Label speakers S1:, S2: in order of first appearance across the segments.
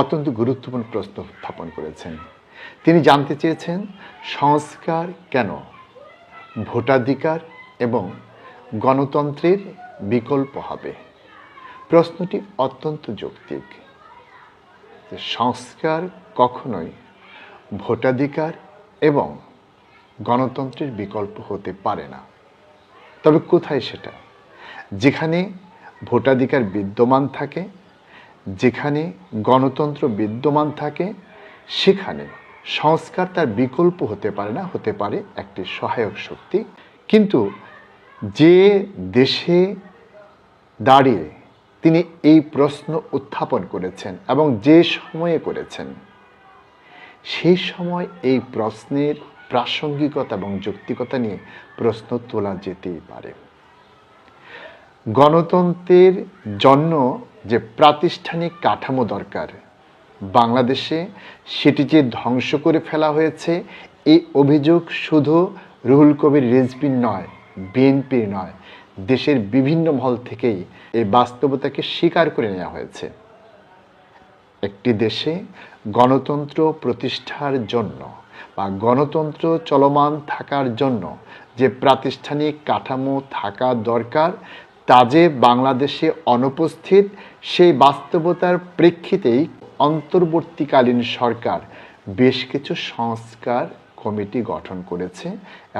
S1: অত্যন্ত গুরুত্বপূর্ণ প্রশ্ন উত্থাপন করেছেন তিনি জানতে চেয়েছেন সংস্কার কেন ভোটাধিকার এবং গণতন্ত্রের বিকল্প হবে প্রশ্নটি অত্যন্ত যৌক্তিক সংস্কার কখনোই ভোটাধিকার এবং গণতন্ত্রের বিকল্প হতে পারে না তবে কোথায় সেটা যেখানে ভোটাধিকার বিদ্যমান থাকে যেখানে গণতন্ত্র বিদ্যমান থাকে সেখানে সংস্কার তার বিকল্প হতে পারে না হতে পারে একটি সহায়ক শক্তি কিন্তু যে দেশে দাঁড়িয়ে তিনি এই প্রশ্ন উত্থাপন করেছেন এবং যে সময়ে করেছেন সেই সময় এই প্রশ্নের প্রাসঙ্গিকতা এবং যৌক্তিকতা নিয়ে প্রশ্ন তোলা যেতেই পারে গণতন্ত্রের জন্য যে প্রাতিষ্ঠানিক কাঠামো দরকার বাংলাদেশে সেটি যে ধ্বংস করে ফেলা হয়েছে এই অভিযোগ শুধু রুহুল কবির রেজবির নয় বিএনপির নয় দেশের বিভিন্ন মহল থেকেই এই বাস্তবতাকে স্বীকার করে নেওয়া হয়েছে একটি দেশে গণতন্ত্র প্রতিষ্ঠার জন্য বা গণতন্ত্র চলমান থাকার জন্য যে প্রাতিষ্ঠানিক কাঠামো থাকা দরকার তা যে বাংলাদেশে অনুপস্থিত সেই বাস্তবতার প্রেক্ষিতেই অন্তর্বর্তীকালীন সরকার বেশ কিছু সংস্কার কমিটি গঠন করেছে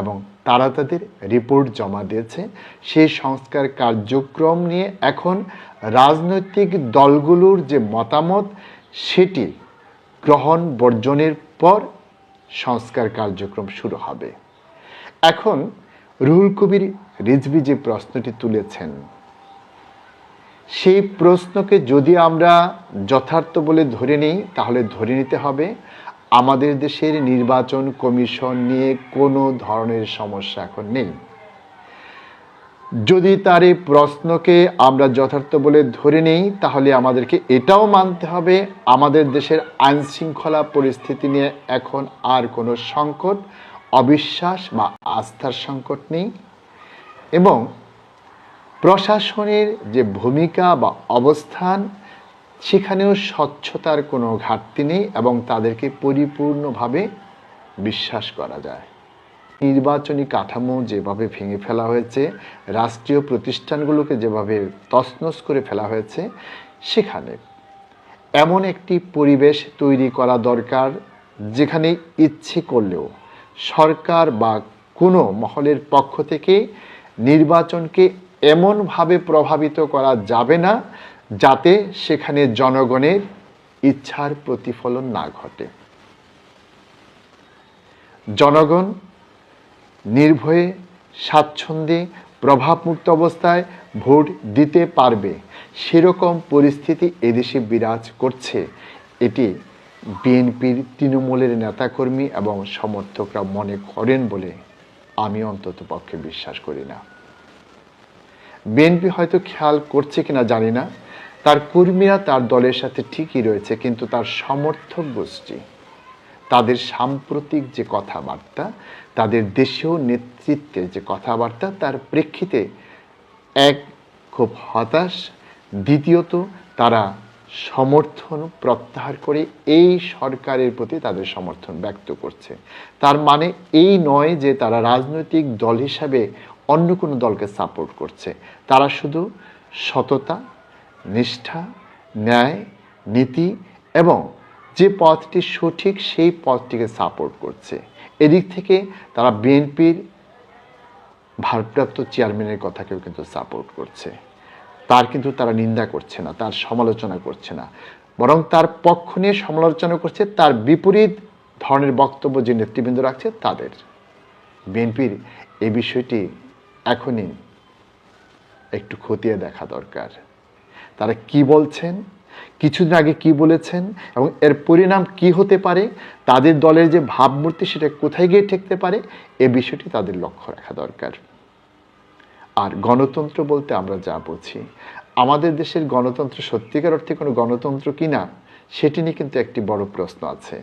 S1: এবং তারা তাদের রিপোর্ট জমা দিয়েছে সেই সংস্কার কার্যক্রম নিয়ে এখন রাজনৈতিক দলগুলোর যে মতামত সেটি গ্রহণ বর্জনের পর সংস্কার কার্যক্রম শুরু হবে এখন রুহুল কবির রিজবি যে প্রশ্নটি তুলেছেন সেই প্রশ্নকে যদি আমরা যথার্থ বলে ধরে নিই তাহলে ধরে নিতে হবে আমাদের দেশের নির্বাচন কমিশন নিয়ে কোনো ধরনের সমস্যা এখন নেই যদি তার এই প্রশ্নকে আমরা যথার্থ বলে ধরে নেই তাহলে আমাদেরকে এটাও মানতে হবে আমাদের দেশের আইনশৃঙ্খলা পরিস্থিতি নিয়ে এখন আর কোনো সংকট অবিশ্বাস বা আস্থার সংকট নেই এবং প্রশাসনের যে ভূমিকা বা অবস্থান সেখানেও স্বচ্ছতার কোনো ঘাটতি নেই এবং তাদেরকে পরিপূর্ণভাবে বিশ্বাস করা যায় নির্বাচনী কাঠামো যেভাবে ভেঙে ফেলা হয়েছে রাষ্ট্রীয় প্রতিষ্ঠানগুলোকে যেভাবে তছনছ করে ফেলা হয়েছে সেখানে এমন একটি পরিবেশ তৈরি করা দরকার যেখানে ইচ্ছে করলেও সরকার বা কোনো মহলের পক্ষ থেকে নির্বাচনকে এমনভাবে প্রভাবিত করা যাবে না যাতে সেখানে জনগণের ইচ্ছার প্রতিফলন না ঘটে জনগণ নির্ভয়ে স্বাচ্ছন্দ্যে প্রভাবমুক্ত অবস্থায় ভোট দিতে পারবে সেরকম পরিস্থিতি এদেশে বিরাজ করছে এটি বিএনপির তৃণমূলের নেতাকর্মী এবং সমর্থকরা মনে করেন বলে আমি অন্তত পক্ষে বিশ্বাস করি না বিএনপি হয়তো খেয়াল করছে কিনা জানি না তার কর্মীরা তার দলের সাথে ঠিকই রয়েছে কিন্তু তার সমর্থক গোষ্ঠী তাদের সাম্প্রতিক যে কথাবার্তা তাদের দেশীয় নেতৃত্বের যে কথাবার্তা তার প্রেক্ষিতে এক খুব হতাশ দ্বিতীয়ত তারা সমর্থন প্রত্যাহার করে এই সরকারের প্রতি তাদের সমর্থন ব্যক্ত করছে তার মানে এই নয় যে তারা রাজনৈতিক দল হিসাবে অন্য কোনো দলকে সাপোর্ট করছে তারা শুধু সততা নিষ্ঠা ন্যায় নীতি এবং যে পথটি সঠিক সেই পথটিকে সাপোর্ট করছে এদিক থেকে তারা বিএনপির ভারপ্রাপ্ত চেয়ারম্যানের কথাকেও কিন্তু সাপোর্ট করছে তার কিন্তু তারা নিন্দা করছে না তার সমালোচনা করছে না বরং তার পক্ষ নিয়ে সমালোচনা করছে তার বিপরীত ধরনের বক্তব্য যে নেতৃবৃন্দ রাখছে তাদের বিএনপির এই বিষয়টি এখনই একটু খতিয়ে দেখা দরকার তারা কি বলছেন কিছুদিন আগে কি বলেছেন এবং এর পরিণাম কি হতে পারে তাদের দলের যে ভাবমূর্তি সেটা কোথায় গিয়ে ঠেকতে পারে এ বিষয়টি তাদের লক্ষ্য রাখা দরকার আর গণতন্ত্র বলতে আমরা যা বুঝি আমাদের দেশের গণতন্ত্র সত্যিকার অর্থে কোনো গণতন্ত্র কি না সেটি নিয়ে কিন্তু একটি বড় প্রশ্ন আছে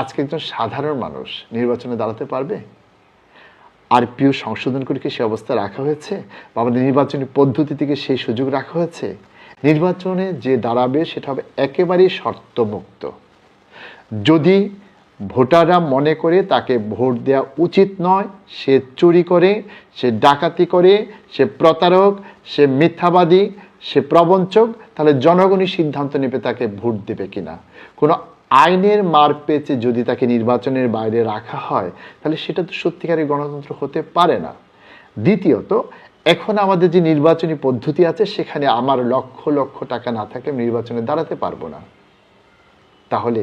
S1: আজকে একজন সাধারণ মানুষ নির্বাচনে দাঁড়াতে পারবে আর পিও সংশোধন করে কি সে অবস্থা রাখা হয়েছে বা আমাদের নির্বাচনী পদ্ধতি থেকে সেই সুযোগ রাখা হয়েছে নির্বাচনে যে দাঁড়াবে সেটা হবে একেবারেই শর্তমুক্ত যদি ভোটাররা মনে করে তাকে ভোট দেওয়া উচিত নয় সে চুরি করে সে ডাকাতি করে সে প্রতারক সে মিথ্যাবাদী সে প্রবঞ্চক তাহলে জনগণই সিদ্ধান্ত নেবে তাকে ভোট দেবে কিনা কোনো আইনের মার পেয়েছে যদি তাকে নির্বাচনের বাইরে রাখা হয় তাহলে সেটা তো সত্যিকারের গণতন্ত্র হতে পারে না দ্বিতীয়ত এখন আমাদের যে নির্বাচনী পদ্ধতি আছে সেখানে আমার লক্ষ লক্ষ টাকা না থাকে নির্বাচনে দাঁড়াতে পারবো না তাহলে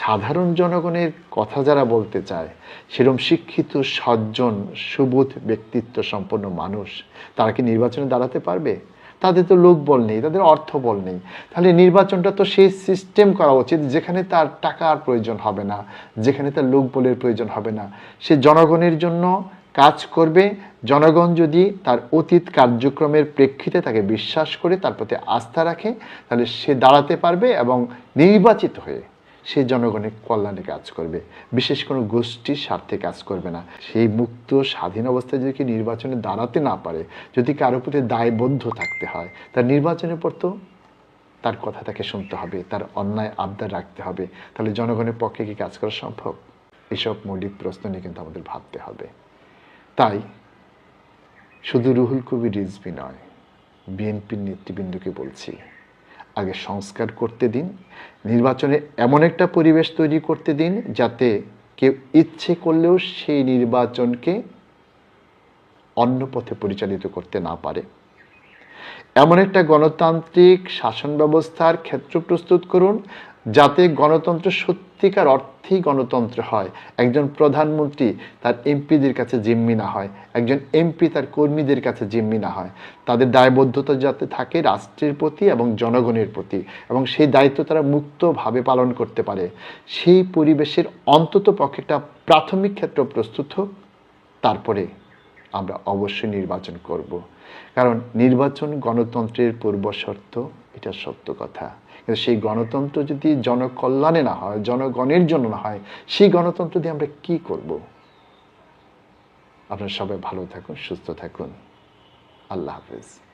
S1: সাধারণ জনগণের কথা যারা বলতে চায় সেরম শিক্ষিত সজ্জন সুবোধ ব্যক্তিত্ব সম্পন্ন মানুষ তারা কি নির্বাচনে দাঁড়াতে পারবে তাদের তো লোকবল নেই তাদের অর্থবল নেই তাহলে নির্বাচনটা তো সেই সিস্টেম করা উচিত যেখানে তার টাকার প্রয়োজন হবে না যেখানে তার লোকবলের প্রয়োজন হবে না সে জনগণের জন্য কাজ করবে জনগণ যদি তার অতীত কার্যক্রমের প্রেক্ষিতে তাকে বিশ্বাস করে তার প্রতি আস্থা রাখে তাহলে সে দাঁড়াতে পারবে এবং নির্বাচিত হয়ে সে জনগণের কল্যাণে কাজ করবে বিশেষ কোনো গোষ্ঠীর স্বার্থে কাজ করবে না সেই মুক্ত স্বাধীন অবস্থায় যদি নির্বাচনে দাঁড়াতে না পারে যদি কারো প্রতি দায়বদ্ধ থাকতে হয় তার নির্বাচনের পর তো তার কথা তাকে শুনতে হবে তার অন্যায় আবদার রাখতে হবে তাহলে জনগণের পক্ষে কি কাজ করা সম্ভব এসব মৌলিক প্রশ্ন নিয়ে কিন্তু আমাদের ভাবতে হবে তাই শুধু রুহুল কবির রিজবি নয় বিএনপির নেতৃবৃন্দকে বলছি আগে সংস্কার করতে দিন নির্বাচনে এমন একটা পরিবেশ তৈরি করতে দিন যাতে কেউ ইচ্ছে করলেও সেই নির্বাচনকে অন্য পথে পরিচালিত করতে না পারে এমন একটা গণতান্ত্রিক শাসন ব্যবস্থার ক্ষেত্র প্রস্তুত করুন যাতে গণতন্ত্র সত্যিকার অর্থেই গণতন্ত্র হয় একজন প্রধানমন্ত্রী তার এমপিদের কাছে জিম্মি না হয় একজন এমপি তার কর্মীদের কাছে জিম্মি না হয় তাদের দায়বদ্ধতা যাতে থাকে রাষ্ট্রের প্রতি এবং জনগণের প্রতি এবং সেই দায়িত্ব তারা মুক্তভাবে পালন করতে পারে সেই পরিবেশের অন্তত পক্ষে একটা প্রাথমিক ক্ষেত্র প্রস্তুত হোক তারপরে আমরা অবশ্যই নির্বাচন করব কারণ নির্বাচন গণতন্ত্রের পূর্ব শর্ত এটা সত্য কথা সেই গণতন্ত্র যদি জনকল্যাণে না হয় জনগণের জন্য না হয় সেই গণতন্ত্র দিয়ে আমরা কি করব আপনারা সবাই ভালো থাকুন সুস্থ থাকুন আল্লাহ হাফিজ